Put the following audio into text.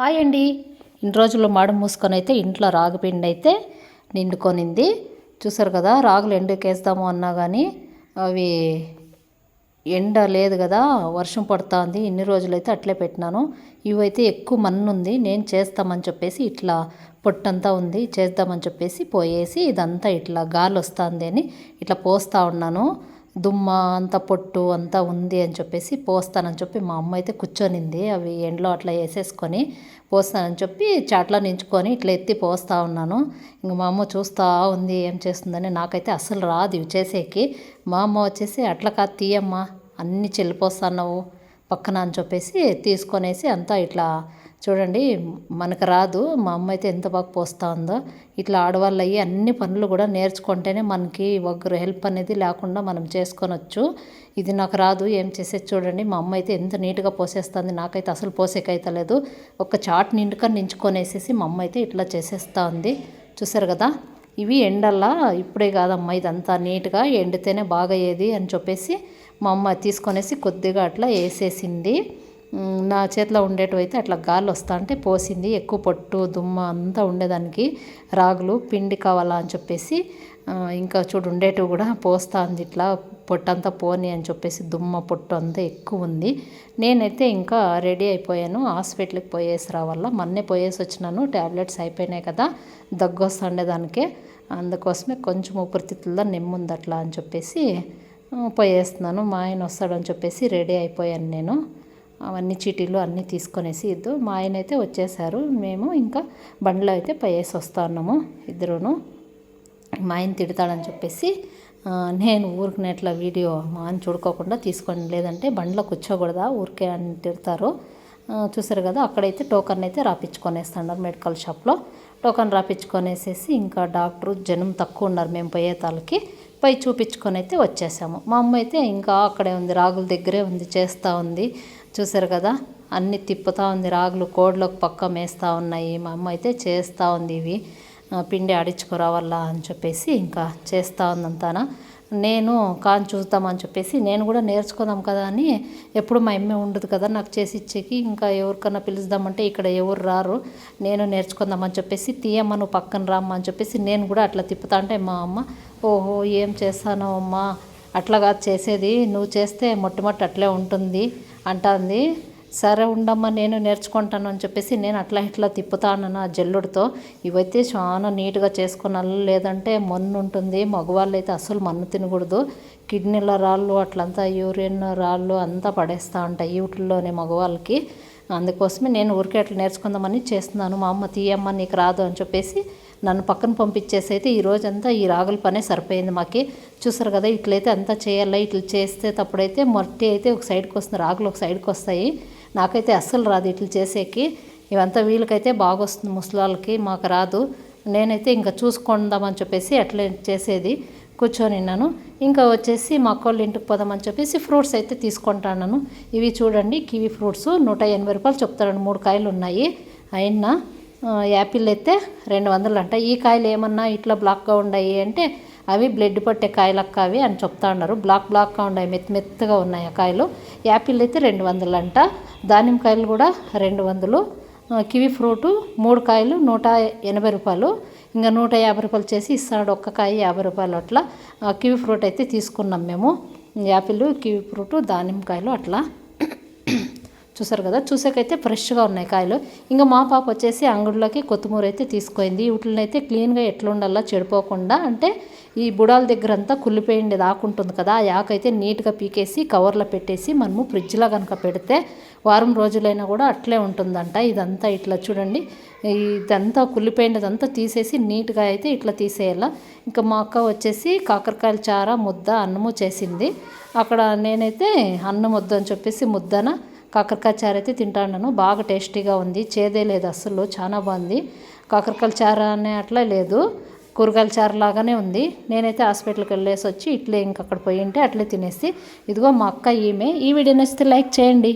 Hi అండి. ఇన్ని రోజుల్లో మాడ మూసుకొని అయితే ఇంట్లో రాగిపిండి అయితే నిండుకొనింది. చూసారు కదా రాగులు ఎండకేస్తాము అన్నా కానీ అవి ఎండ లేదు కదా వర్షం పడుతుంది. ఇన్ని రోజులైతే అట్లే పెట్టినాను. ఇవైతే ఎక్కువ మన్ను ఉంది నేను చేస్తామని చెప్పేసి ఇట్లా పొట్టంతా ఉంది. చేద్దామని చెప్పేసి పోయేసి ఇదంతా ఇట్లా గాలి వస్తుంది అని ఇట్లా పోస్తూ ఉన్నాను. దుమ్మ అంత పొట్టు అంతా ఉంది అని చెప్పేసి పోస్తానని చెప్పి మా అమ్మ అయితే కూర్చొనింది. అవి ఎండలో అట్లా వేసేసుకొని పోస్తానని చెప్పి చాట్లో నించుకొని ఇట్లా ఎత్తి పోస్తూ ఉన్నాను. ఇంక మా అమ్మ చూస్తూ ఉంది ఏం చేస్తుందని నాకైతే అసలు రాదు ఇవి చేసేకి. మా అమ్మ వచ్చేసి అట్లా కాదు తీయమ్మా అన్నీ చెల్లిపోస్తున్నావు పక్కన అని చెప్పేసి తీసుకొనేసి అంతా ఇట్లా చూడండి మనకు రాదు మా అమ్మ అయితే ఎంత బాగా పోస్తూ ఉందో ఇట్లా ఆడవాళ్ళు అయ్యి అన్ని పనులు కూడా నేర్చుకుంటేనే మనకి ఒకరు హెల్ప్ అనేది లేకుండా మనం చేసుకోనొచ్చు. ఇది నాకు రాదు ఏం చేసేది చూడండి మా అమ్మ అయితే ఎంత నీట్గా పోసేస్తుంది నాకైతే అసలు పోసేకైతే లేదు ఒక చాట్ నిండుగా నించుకొనేసేసి మా అమ్మ అయితే ఇట్లా చేసేస్తూ ఉంది చూసారు కదా ఇవి ఎండల్లా ఇప్పుడే కాదమ్మా ఇదంతా నీట్గా ఎండితేనే బాగా ఏది అని చెప్పేసి మా అమ్మ తీసుకొనేసి కొద్దిగా అట్లా వేసేసింది. నా చేతిలో ఉండేటివి అయితే అట్లా గాలి వస్తా అంటే పోసింది. ఎక్కువ పొట్టు దుమ్మ అంతా ఉండేదానికి రాగులు పిండి కావాలా అని చెప్పేసి ఇంకా చూడు ఉండేటివి కూడా పోస్తా ఉంది ఇట్లా పొట్టంతా పోని అని చెప్పేసి దుమ్మ పొట్టు అంతా ఎక్కువ ఉంది. నేనైతే ఇంకా రెడీ అయిపోయాను. హాస్పిటల్కి పోయేసి రావాలా. మొన్నే పోయేసి వచ్చినాను. ట్యాబ్లెట్స్ అయిపోయినాయి కదా దగ్గు వస్తుండేదానికే అందుకోసమే కొంచెం ఊపిరితిత్తుల్లో నెమ్ముంది అట్లా అని చెప్పేసి పోయేస్తున్నాను. మా ఆయన వస్తాడని చెప్పేసి రెడీ అయిపోయాను నేను. అవన్నీ చీటీలు అన్నీ తీసుకొనేసి ఇద్దు. మా ఆయన అయితే వచ్చేసారు. మేము ఇంకా బండ్లో అయితే పయేసి వస్తా ఉన్నాము ఇద్దరును. మా ఆయన తిడతాడని చెప్పేసి నేను ఊరికినట్ల వీడియో మా ఆయన చూడుకోకుండా తీసుకోండి లేదంటే బండ్లో కూర్చోకూడదా ఊరికే అని తిడతారు. చూసారు కదా అక్కడైతే టోకన్ అయితే రాపించుకొనేస్తున్నారు మెడికల్ షాప్లో. టోకన్ రాపించుకొనేసేసి ఇంకా డాక్టరు జనం తక్కువ ఉన్నారు మేము పోయే తాళ్ళకి పై చూపించుకొని అయితే వచ్చేసాము. మా అమ్మ అయితే ఇంకా అక్కడే ఉంది రాగుల దగ్గరే ఉంది చేస్తూ ఉంది. చూసారు కదా? అన్ని తిప్పుతూ ఉంది. రాగులు కోడ్లకు పక్క మేస్తూ ఉన్నాయి. మా అమ్మ అయితే చేస్తూ ఉంది ఇవి. పిండి ఆడించుకురావాలా అని చెప్పేసి ఇంకా చేస్తూ ఉందంతానా. నేను కాని చూద్దామని చెప్పేసి నేను కూడా నేర్చుకుందాం కదా అని ఎప్పుడు మా అమ్మే ఉండదు కదా నాకు చేసి ఇచ్చేకి. ఇంకా ఎవరికన్నా పిలుద్దామంటే ఇక్కడ ఎవరు రారు. నేను నేర్చుకుందామని చెప్పేసి తీయమ్మ నువ్వు పక్కన రామ్మ అని చెప్పేసి నేను కూడా అట్లా తిప్పుతా అంటే మా అమ్మ ఓహో ఏం చేస్తానో అమ్మ. కాదు చేసేది నువ్వు చేస్తే మొట్టమొదటి అట్లే ఉంటుంది. అంటుంది సరే ఉండమ్మా నేను నేర్చుకుంటాను అని చెప్పేసి నేను అట్లా ఇట్లా తిప్పుతాను ఆ జల్లుడితో. ఇవైతే చాలా నీట్గా చేసుకున్నాను. లేదంటే మన్ను ఉంటుంది మగవాళ్ళు అయితే అసలు మన్ను తినకూడదు. కిడ్నీల రాళ్ళు అట్లంతా యూరిన్ రాళ్ళు అంతా పడేస్తూ ఉంటాయి వీటిల్లోనే మగవాళ్ళకి. అందుకోసమే నేను ఊరికే అట్లా నేర్చుకుందామని చేస్తున్నాను. మా అమ్మ తీయమ్మ నీకు రాదు అని చెప్పేసి నన్ను పక్కన పంపించేసి అయితే ఈ రోజంతా ఈ రాగుల పనే సరిపోయింది మాకి. చూసారు కదా ఇట్లయితే అంతా చేయాలి ఇట్లా చేస్తే తప్పుడైతే మట్టి అయితే ఒక సైడ్కి వస్తుంది రాగులు ఒక సైడ్కి వస్తాయి. నాకైతే అస్సలు రాదు ఇట్లా చేసేకి. ఇవంతా వీళ్ళకైతే బాగొస్తుంది ముసలాళ్ళకి మాకు రాదు. నేనైతే ఇంకా చూసుకుందామని చెప్పేసి అట్లా చేసేది కూర్చొని ఉన్నాను. ఇంకా వచ్చేసి మా అక్కోళ్ళ ఇంటికి పోదామని చెప్పేసి ఫ్రూట్స్ అయితే తీసుకుంటాను ఇవి చూడండి కివీ ఫ్రూట్స్ నూట ఎనభై రూపాయలు చెప్తారండి మూడు కాయలు ఉన్నాయి. అయినా యాపిల్ అయితే రెండు వందలు అంట ఈ కాయలు ఏమన్నా ఇట్లా బ్లాక్గా ఉన్నాయి అంటే అవి బ్లడ్ పట్టే కాయలక్క అవి అని చెప్తా ఉన్నారు. బ్లాక్ బ్లాక్గా ఉన్నాయి మెత్త మెత్తగా ఉన్నాయి ఆ కాయలు. యాపిల్ అయితే రెండు వందలు అంట దానిమ్మకాయలు కూడా రెండు వందలు. కివి ఫ్రూటు మూడు కాయలు నూట ఎనభై రూపాయలు. ఇంకా నూట యాభై రూపాయలు చేసి ఇస్తాడు ఒక్క కాయ యాభై రూపాయలు అట్లా. కివి ఫ్రూట్ అయితే తీసుకున్నాం మేము. యాపిల్ కివి ఫ్రూటు దానిమ్మకాయలు అట్లా. చూసారు కదా చూసాకైతే ఫ్రెష్గా ఉన్నాయి కాయలు. ఇంకా మా పాప వచ్చేసి అంగడిలోకి కొత్తిమూర అయితే తీసుకుంది వీటిని అయితే క్లీన్గా ఎట్లా చెడిపోకుండా అంటే ఈ బుడాల దగ్గర అంతా కుళ్ళిపోయింది ఆకుంటుంది కదా ఆ యాకైతే నీట్గా పీకేసి కవర్లో పెట్టేసి మనము ఫ్రిడ్జ్లో కనుక పెడితే వారం రోజులైనా కూడా అట్లే ఉంటుందంట. ఇదంతా ఇట్లా చూడండి. ఇదంతా కుళ్ళిపోయినదంతా తీసేసి నీట్గా అయితే ఇట్లా తీసేయాల. ఇంకా మా అక్క వచ్చేసి కాకరకాయల చార ముద్ద అన్నము చేసింది. అక్కడ నేనైతే అన్నం వద్దు అని చెప్పేసి ముద్దన కాకరకాయ చారు అయితే తింటాను బాగా టేస్టీగా ఉంది. చేదే లేదు అస్సలు. చాలా బాగుంది. కాకరకాయ చారు అనే అట్లా లేదు. కూరగాయల చారు లాగానే ఉంది. నేనైతే హాస్పిటల్కి వెళ్ళేసి వచ్చి ఇట్లే ఇంక అక్కడ పోయి ఉంటే అట్లే తినేసి ఇదిగో మా అక్క ఈమె. ఈ వీడియో నచ్చితే లైక్ చేయండి.